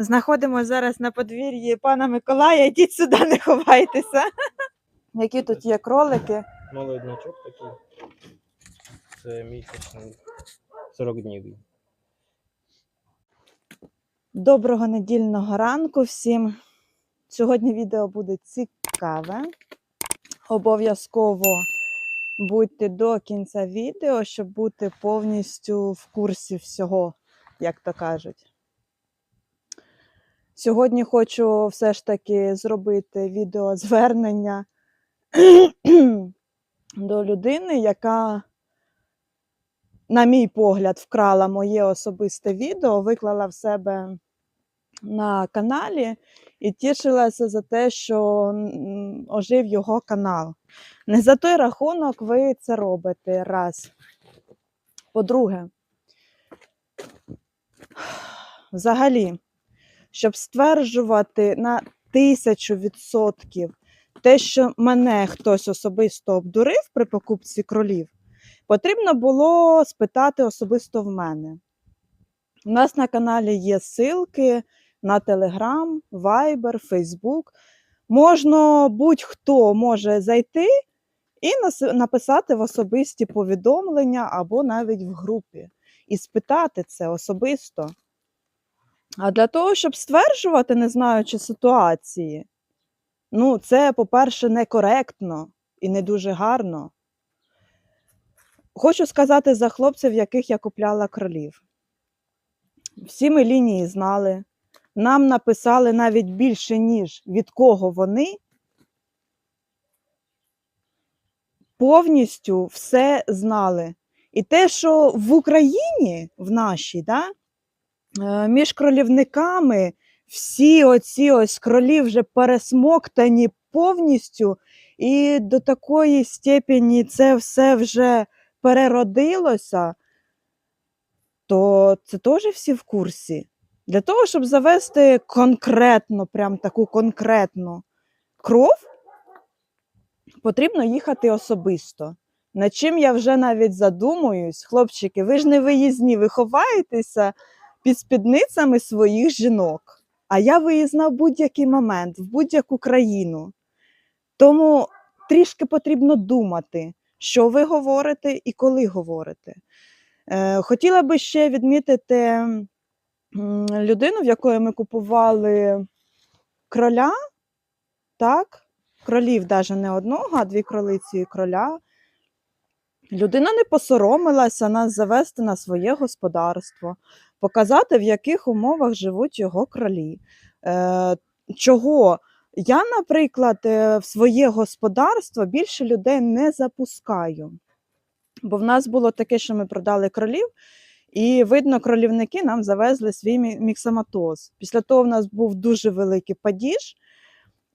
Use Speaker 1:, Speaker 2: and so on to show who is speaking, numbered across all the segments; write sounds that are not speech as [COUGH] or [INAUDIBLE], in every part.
Speaker 1: Знаходимося зараз на подвір'ї пана Миколая. Йдіть сюди, не ховайтеся. Які тут є кролики?
Speaker 2: Молоднячок такий. Це місячний 40 днів.
Speaker 1: Доброго недільного ранку всім. Сьогодні відео буде цікаве. Обов'язково будьте до кінця відео, щоб бути повністю в курсі всього, як то кажуть. Сьогодні хочу все ж таки зробити відеозвернення до людини, яка, на мій погляд, вкрала моє особисте відео, виклала в себе на каналі і тішилася за те, що ожив його канал. Не за той рахунок ви це робите раз. По-друге, взагалі, щоб стверджувати на тисячу відсотків те, що мене хтось особисто обдурив при покупці кролів, потрібно було спитати особисто в мене. У нас на каналі є ссылки на Telegram, Viber, Facebook. Можна будь-хто може зайти і написати в особисті повідомлення або навіть в групі і спитати це особисто. А для того, щоб стверджувати, не знаючи ситуації, ну, це, по-перше, некоректно і не дуже гарно. Хочу сказати за хлопців, яких я купляла кролів. Всі ми лінії знали. Нам написали навіть більше, ніж від кого вони. Повністю все знали. І те, що в Україні, в нашій, да, між кролівниками всі оці ось кролі вже пересмоктані повністю, і до такої степені це все вже переродилося, то це теж всі в курсі. Для того, щоб завести конкретно, прям таку конкретну кров, потрібно їхати особисто. Над чим я вже навіть задумуюсь, хлопчики, ви ж не виїзні, ви ховаєтеся під спідницями своїх жінок. А я виїзна в будь-який момент, в будь-яку країну. Тому трішки потрібно думати, що ви говорите і коли говорите. Е, хотіла би ще відмітити людину, в якої ми купували кроля, так? Кролів навіть не одного, а дві кролиці і кроля. Людина не посоромилася нас завести на своє господарство, показати, в яких умовах живуть його кролі. Е, чого? Я, наприклад, е, в своє господарство більше людей не запускаю. Бо в нас було таке, що ми продали кролів, і видно, кролівники нам завезли свій міксоматоз. Після того в нас був дуже великий падіж,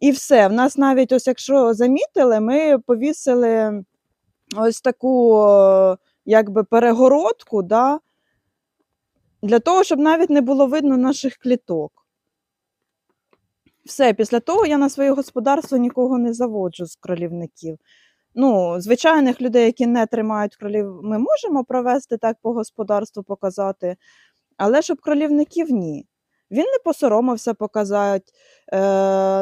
Speaker 1: і все. В нас навіть, ось якщо замітили, ми повісили ось таку е, якби перегородку, да, для того, щоб навіть не було видно наших кліток. Все, після того я на своє господарство нікого не заводжу з кролівників. Ну, звичайних людей, які не тримають кролів, ми можемо провести так по господарству, показати, але щоб кролівників ні. Він не посоромився показати, е,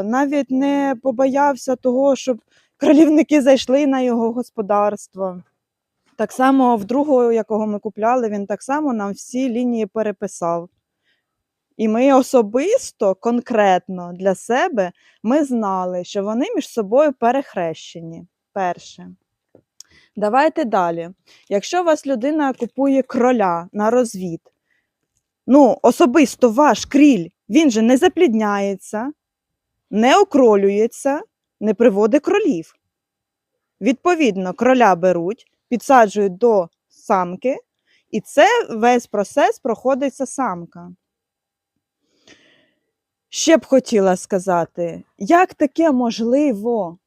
Speaker 1: навіть не побоявся того, щоб кролівники зайшли на його господарство. Так само в другого, якого ми купляли, він так само нам всі лінії переписав. І ми особисто, конкретно для себе, ми знали, що вони між собою перехрещені. Перше. Давайте далі. Якщо у вас людина купує кроля на розвід, ну, особисто ваш кріль, він же не заплідняється, не окролюється, не приводить кролів. Відповідно, кроля беруть, підсаджують до самки, і це весь процес проходиться самка. Ще б хотіла сказати, як таке можливо,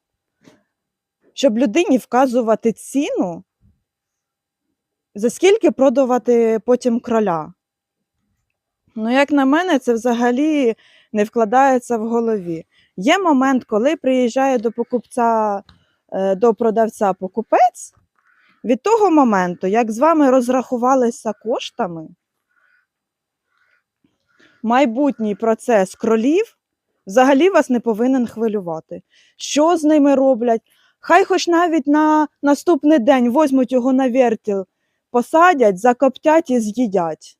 Speaker 1: щоб людині вказувати ціну, за скільки продавати потім кроля? Ну, як на мене, це взагалі не вкладається в голові. Є момент, коли приїжджає до покупця, е, до продавця покупець, від того моменту, як з вами розрахувалися коштами, майбутній процес кролів взагалі вас не повинен хвилювати. Що з ними роблять? Хай хоч навіть на наступний день возьмуть його на вертіл, посадять, закоптять і з'їдять.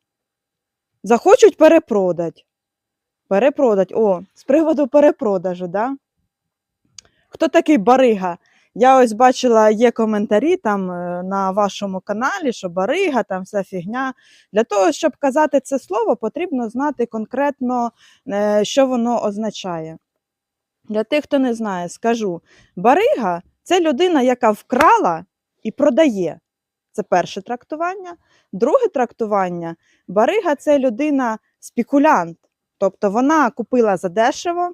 Speaker 1: Захочуть перепродать. Перепродать. О, з приводу перепродажу, да? Хто такий барига? Я ось бачила, є коментарі там е, на вашому каналі, що барига, там вся фігня. Для того, щоб казати це слово, потрібно знати конкретно, е, що воно означає. Для тих, хто не знає, скажу: барига це людина, яка вкрала і продає. Це перше трактування. Друге трактування барига це людина спекулянт. Тобто вона купила за дешево,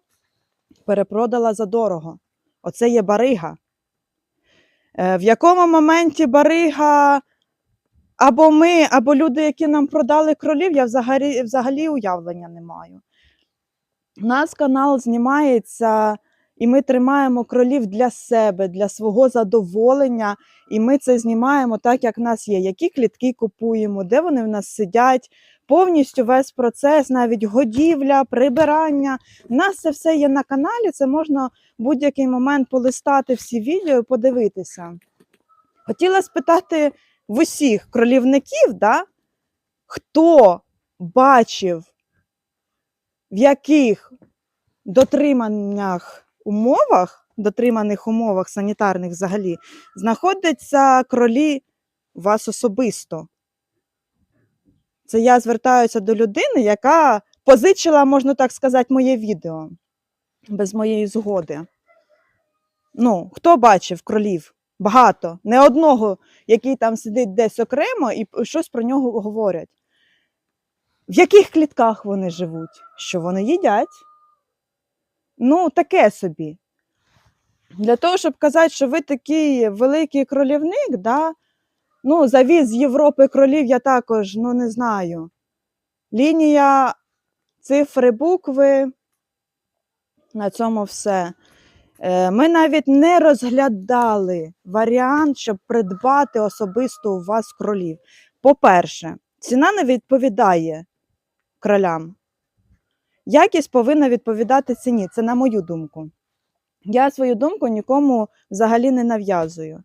Speaker 1: перепродала за дорого. Оце є барига. Е, В якому моменті барига або ми, або люди, які нам продали кролів, я взагалі, взагалі уявлення не маю. У нас канал знімається, і ми тримаємо кролів для себе, для свого задоволення. І ми це знімаємо так, як в нас є. Які клітки купуємо, де вони в нас сидять, повністю весь процес, навіть годівля, прибирання. У нас це все є на каналі. Це можна в будь-який момент полистати всі відео і подивитися. Хотіла спитати в усіх кролівників, да, хто бачив, в яких дотриманнях умовах, дотриманих умовах санітарних взагалі, знаходяться кролі вас особисто. Це я звертаюся до людини, яка позичила, можна так сказати, моє відео без моєї згоди. Ну, хто бачив кролів? Багато. Не одного, який там сидить десь окремо і щось про нього говорять. В яких клітках вони живуть? Що вони їдять? Ну, таке собі. Для того, щоб казати, що ви такий великий кролівник, да? Ну, завіз з Європи кролів я також ну, не знаю. Лінія, цифри, букви. На цьому все. Е, Ми навіть не розглядали варіант, щоб придбати особисто у вас кролів. По-перше, ціна не відповідає кролям. Якість повинна відповідати ціні. Це на мою думку. Я свою думку нікому взагалі не нав'язую.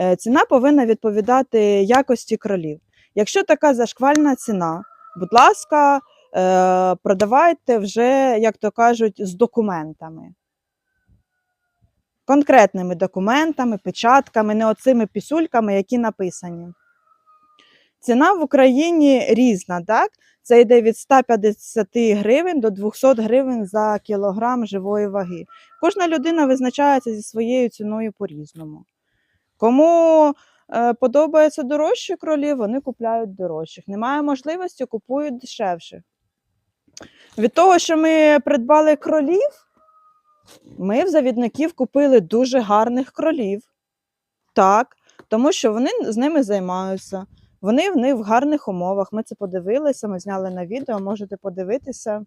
Speaker 1: Е, Ціна повинна відповідати якості кролів. Якщо така зашквальна ціна, будь ласка, е, продавайте вже, як то кажуть, з документами. Конкретними документами, печатками, не оцими пісюльками, які написані. Ціна в Україні різна, так? Це йде від 150 гривень до 200 гривень за кілограм живої ваги. Кожна людина визначається зі своєю ціною по-різному. Кому е, подобається дорожчі кролі, вони купляють дорожчих. Немає можливості, купують дешевших. Від того, що ми придбали кролів, ми в завідників купили дуже гарних кролів. Так, тому що вони з ними займаються. Вони в них в гарних умовах. Ми це подивилися, ми зняли на відео, можете подивитися.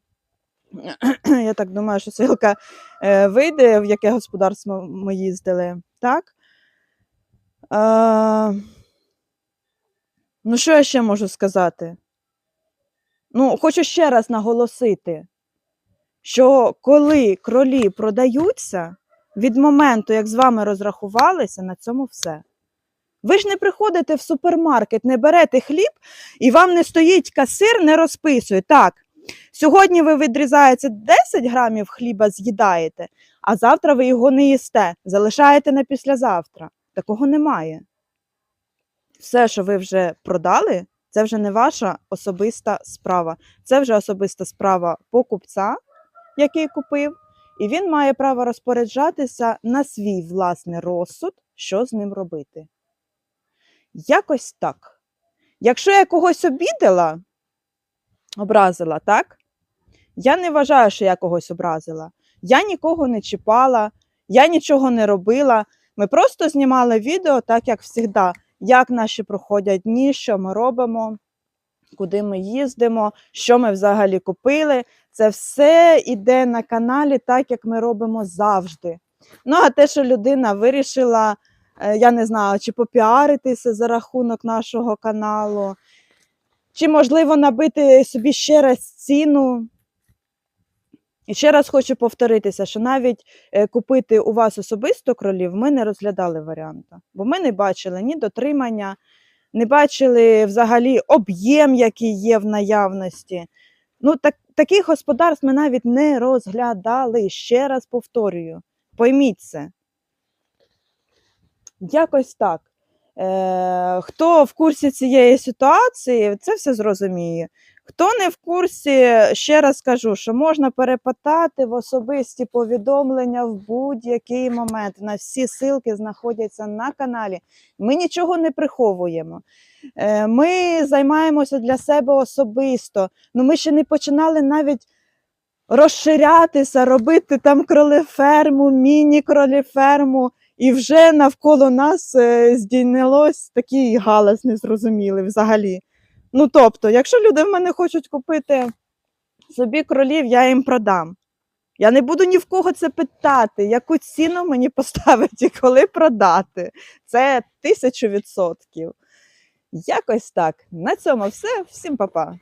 Speaker 1: [CLEARS THROAT] Я так думаю, що ссылка е, вийде, в яке господарство ми їздили. Так? Е, ну, що я ще можу сказати? Ну, хочу ще раз наголосити, що коли кролі продаються, від моменту, як з вами розрахувалися, на цьому все. Ви ж не приходите в супермаркет, не берете хліб, і вам не стоїть касир, не розписує. Так, сьогодні ви відрізаєте 10 грамів хліба, з'їдаєте, а завтра ви його не їсте, залишаєте на післязавтра. Такого немає. Все, що ви вже продали, це вже не ваша особиста справа. Це вже особиста справа покупця, який купив, і він має право розпоряджатися на свій власний розсуд, що з ним робити. Якось так. Якщо я когось обідала, образила, так? Я не вважаю, що я когось образила. Я нікого не чіпала, я нічого не робила. Ми просто знімали відео, так як завжди, як наші проходять дні, що ми робимо, куди ми їздимо, що ми взагалі купили. Це все йде на каналі, так як ми робимо завжди. Ну, а те, що людина вирішила, е, я не знаю, чи попіаритися за рахунок нашого каналу, чи, можливо, набити собі ще раз ціну. І ще раз хочу повторитися, що навіть е, купити у вас особисто кролів ми не розглядали варіанта, бо ми не бачили ні дотримання, не бачили взагалі об'єм, який є в наявності. Ну, так, таких господарств ми навіть не розглядали. Ще раз повторюю, пойміть це. Якось так. Е, хто в курсі цієї ситуації, це все зрозуміє. Хто не в курсі, ще раз кажу, що можна перепитати в особисті повідомлення в будь-який момент. На всі ссылки знаходяться на каналі. Ми нічого не приховуємо. Е, Ми займаємося для себе особисто. Ну, ми ще не починали навіть розширятися, робити там кролеферму, міні-кролеферму. І вже навколо нас е, здійнялось такий галас незрозумілий взагалі. Ну тобто, якщо люди в мене хочуть купити собі кролів, я їм продам. Я не буду ні в кого це питати, яку ціну мені поставить і коли продати. Це тисячу відсотків. Якось так. На цьому все. Всім па-па.